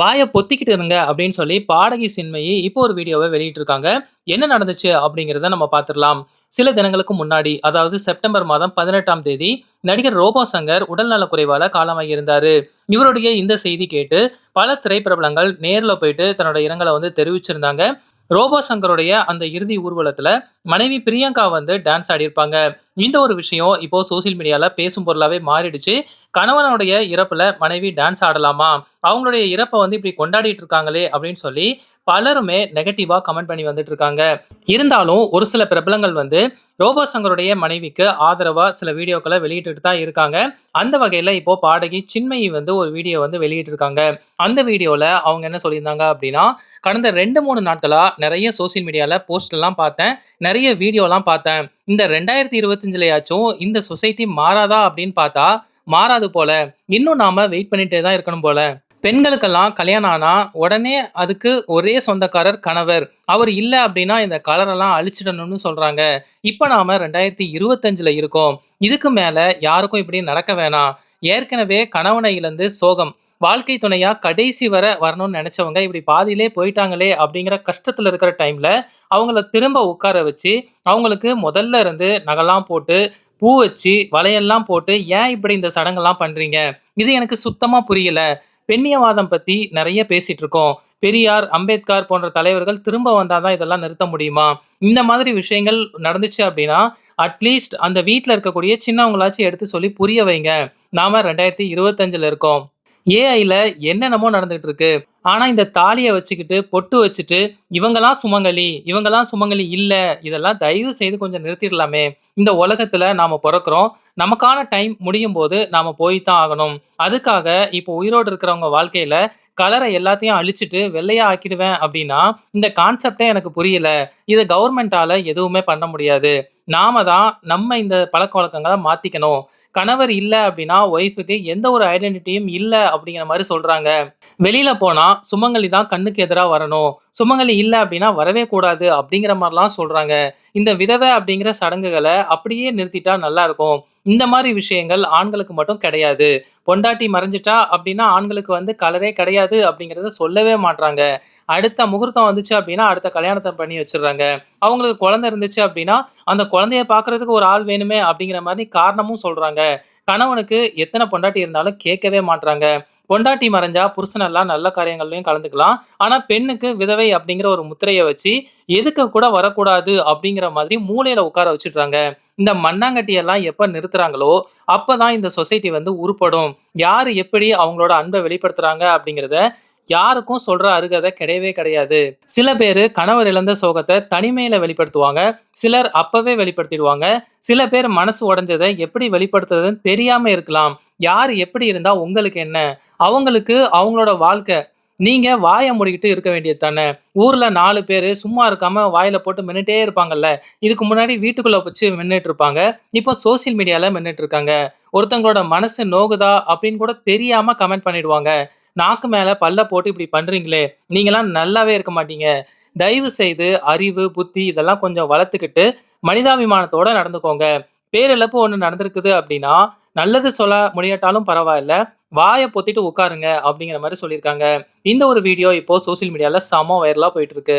வாயை பொத்திக்கிட்டு இருங்க அப்படின்னு சொல்லி பாடகி சின்மயி இப்போ ஒரு வீடியோவை வெளியிட்டிருக்காங்க. என்ன நடந்துச்சு அப்படிங்கிறத நம்ம பார்த்துடலாம். சில தினங்களுக்கு முன்னாடி அதாவது செப்டம்பர் மாதம் 18ஆம் தேதி நடிகர் ரோபோ சங்கர் உடல்நலக் குறைவால காலமாகி இருந்தாரு. இவருடைய இந்த செய்தி கேட்டு பல திரைப்பிரபலங்கள் நேரில் போயிட்டு தன்னோட இரங்கலை வந்து தெரிவிச்சிருந்தாங்க. ரோபோ சங்கருடைய அந்த இறுதி ஊர்வலத்தில் மனைவி பிரியங்கா வந்து டான்ஸ் ஆடியிருப்பாங்க. இந்த ஒரு விஷயம் இப்போ சோசியல் மீடியாவில் பேசும் பொருளாகவே மாறிடுச்சு. கணவனுடைய இறப்பில் மனைவி டான்ஸ் ஆடலாமா? அவங்களுடைய இறப்பை வந்து இப்படி கொண்டாடிட்டு இருக்காங்களே அப்படின்னு சொல்லி பலருமே நெகட்டிவாக கமெண்ட் பண்ணி வந்துட்டு இருக்காங்க. இருந்தாலும் ஒரு சில பிரபலங்கள் வந்து ரோபோ சங்கருடைய மனைவிக்கு ஆதரவாக சில வீடியோக்களை வெளியிட்டுட்டு தான் இருக்காங்க. அந்த வகையில் இப்போ பாடகி சின்மயி வந்து ஒரு வீடியோ வந்து வெளியிட்டிருக்காங்க. அந்த வீடியோவில் அவங்க என்ன சொல்லியிருந்தாங்க அப்படின்னா, கடந்த ரெண்டு மூணு நாட்களாக நிறைய சோசியல் மீடியாவில் போஸ்ட்லாம் பார்த்தேன். நிறைய வீடியோலாம் பார்த்தேன். இந்த 2025லயாச்சும் இந்த சொசைட்டி மாறாதா அப்படின்னு பார்த்தா, மாறாது போல. இன்னும் நாம வெயிட் பண்ணிட்டே தான் இருக்கணும் போல. பெண்களுக்கெல்லாம் கல்யாணம் ஆனால் உடனே அதுக்கு ஒரே சொந்தக்காரர் கணவர். அவர் இல்லை அப்படின்னா இந்த கலரெல்லாம் அழிச்சிடணும்னு சொல்கிறாங்க இப்போ நாம் ரெண்டாயிரத்தி இருபத்தஞ்சில் இருக்கோம். இதுக்கு மேலே யாருக்கும் இப்படி நடக்க வேணாம். ஏற்கனவே கணவனை இழந்து சோகம். வாழ்க்கை துணையா கடைசி வர வரணும்னு நினைச்சவங்க இப்படி பாதியிலே போயிட்டாங்களே அப்படிங்கிற கஷ்டத்துல இருக்கிற டைம்ல, அவங்கள திரும்ப உட்கார வச்சு, அவங்களுக்கு முதல்ல இருந்து நகைலாம் போட்டு, பூ வச்சு, வலையெல்லாம் போட்டு, ஏன் இப்படி இந்த சடங்கெல்லாம் பண்றீங்க? இது எனக்கு சுத்தமா புரியல. பெண்ணியவாதம் பத்தி நிறைய பேசிட்டு இருக்கோம். பெரியார், அம்பேத்கர் போன்ற தலைவர்கள் திரும்ப வந்தாதான் இதெல்லாம் நிறுத்த முடியுமா? இந்த மாதிரி விஷயங்கள் நடந்துச்சு அப்படின்னா, அட்லீஸ்ட் அந்த வீட்டில் இருக்கக்கூடிய சின்னவங்களாச்சும் எடுத்து சொல்லி புரிய வைங்க. நாம 2025ல இருக்கோம். ஏஐயில் என்னென்னமோ நடந்துகிட்டு இருக்கு. ஆனால் இந்த தாலியை வச்சுக்கிட்டு, பொட்டு வச்சுட்டு, இவங்கெல்லாம் சுமங்கலி, இவங்கெல்லாம் சுமங்கலி இல்லை இதெல்லாம் தயவு செய்து கொஞ்சம் நிறுத்திடலாமே. இந்த உலகத்தில் நாம் பிறக்கிறோம் நமக்கான டைம் முடியும்போது நாம் போய் தான் ஆகணும். அதுக்காக இப்போ உயிரோடு இருக்கிறவங்க வாழ்க்கையில் கலரை எல்லாத்தையும் அழிச்சிட்டு வெள்ளையாக ஆக்கிடுவேன் அப்படின்னா, இந்த கான்செப்ட்டே எனக்கு புரியல. இதை கவர்மெண்ட்டால் எதுவுமே பண்ண முடியாது. நாம தான் நம்ம இந்த பழக்கவழக்கங்கள மாற்றிக்கணும் கணவர் இல்லை அப்படின்னா, ஒய்ஃபுக்கு எந்த ஒரு ஐடென்டிட்டியும் இல்லை அப்படிங்கிற மாதிரி சொல்கிறாங்க வெளியில் போனால் சுமங்கலி தான் கண்ணுக்கு எதிராக வரணும். சுமங்கலி இல்லை அப்படின்னா வரவே கூடாது அப்படிங்கிற மாதிரிலாம் சொல்கிறாங்க இந்த விதவை அப்படிங்கிற சடங்குகளை அப்படியே நிறுத்திட்டா நல்லாயிருக்கும் இந்த மாதிரி விஷயங்கள் ஆண்களுக்கு மட்டும் கிடையாது. பொண்டாட்டி மறைஞ்சிட்டா அப்படின்னா ஆண்களுக்கு வந்து கலரே கிடையாது அப்படிங்கிறத சொல்லவே மாட்றாங்க. அடுத்த முகூர்த்தம் வந்துச்சு அப்படின்னா, அடுத்த கல்யாணத்தை பண்ணி வச்சிடுறாங்க அவங்களுக்கு குழந்தை இருந்துச்சு அப்படின்னா, அந்த குழந்தைய பார்க்கறதுக்கு ஒரு ஆள் வேணுமே அப்படிங்கிற மாதிரி காரணமும் சொல்கிறாங்க கணவனுக்கு எத்தனை பொண்டாட்டி இருந்தாலும் கேட்கவே மாட்றாங்க. பொண்டாட்டி மறைஞ்சா புருஷனெல்லாம் நல்ல காரியங்கள்லையும் கலந்துக்கலாம். ஆனால் பெண்ணுக்கு விதவை அப்படிங்கிற ஒரு முத்திரையை வச்சு, எதுக்க கூட வரக்கூடாது அப்படிங்கிற மாதிரி மூலையில உட்கார வச்சுடுறாங்க. இந்த மண்ணாங்கட்டியெல்லாம் எப்போ நிறுத்துறாங்களோ, அப்பதான் இந்த சொசைட்டி வந்து உருப்படும். யார் எப்படி அவங்களோட அன்பை வெளிப்படுத்துறாங்க அப்படிங்கிறத யாருக்கும் சொல்ற அருகதை கிடையவே கிடையாது. சில பேர் கணவர் இழந்த சோகத்தை தனிமையில வெளிப்படுத்துவாங்க. சிலர் அப்பவே வெளிப்படுத்திடுவாங்க. சில பேர் மனசு உடஞ்சதை எப்படி வெளிப்படுத்துறதுன்னு தெரியாம இருக்கலாம். யார் எப்படி இருந்தா உங்களுக்கு என்ன? அவங்களுக்கு அவங்களோட வாழ்க்கை. நீங்க வாய மூடிக்கிட்டு இருக்க வேண்டியது தானே. ஊர்ல நாலு பேர் சும்மா இருக்காம வாயில போட்டு மின்னுட்டே இருப்பாங்கல்ல. இதுக்கு முன்னாடி வீட்டுக்குள்ள வச்சு மின்னுட்டு இருப்பாங்க. இப்போ சோசியல் மீடியால மின்னுட்டு இருக்காங்க. ஒருத்தவங்களோட மனசு நோகுதா அப்படின்னு கூட தெரியாம கமெண்ட் பண்ணிடுவாங்க. நாக்கு மேல பல்ல போட்டு இப்படி பண்றீங்களே, நீங்களாம் நல்லாவே இருக்க மாட்டீங்க. தயவு செய்து அறிவு, புத்தி இதெல்லாம் கொஞ்சம் வளர்த்துக்கிட்டு, மனிதாபிமானத்தோட நடந்துக்கோங்க. பேரிழப்பு ஒன்று நடந்திருக்குது அப்படின்னா, நல்லது சொல்ல முடியாட்டாலும் பரவாயில்ல. வாயை பொத்திட்டு உட்காருங்க அப்படிங்கிற மாதிரி சொல்லியிருக்காங்க. இந்த ஒரு வீடியோ இப்போ சோசியல் மீடியாவில் செம வைரலாக போயிட்டு இருக்கு.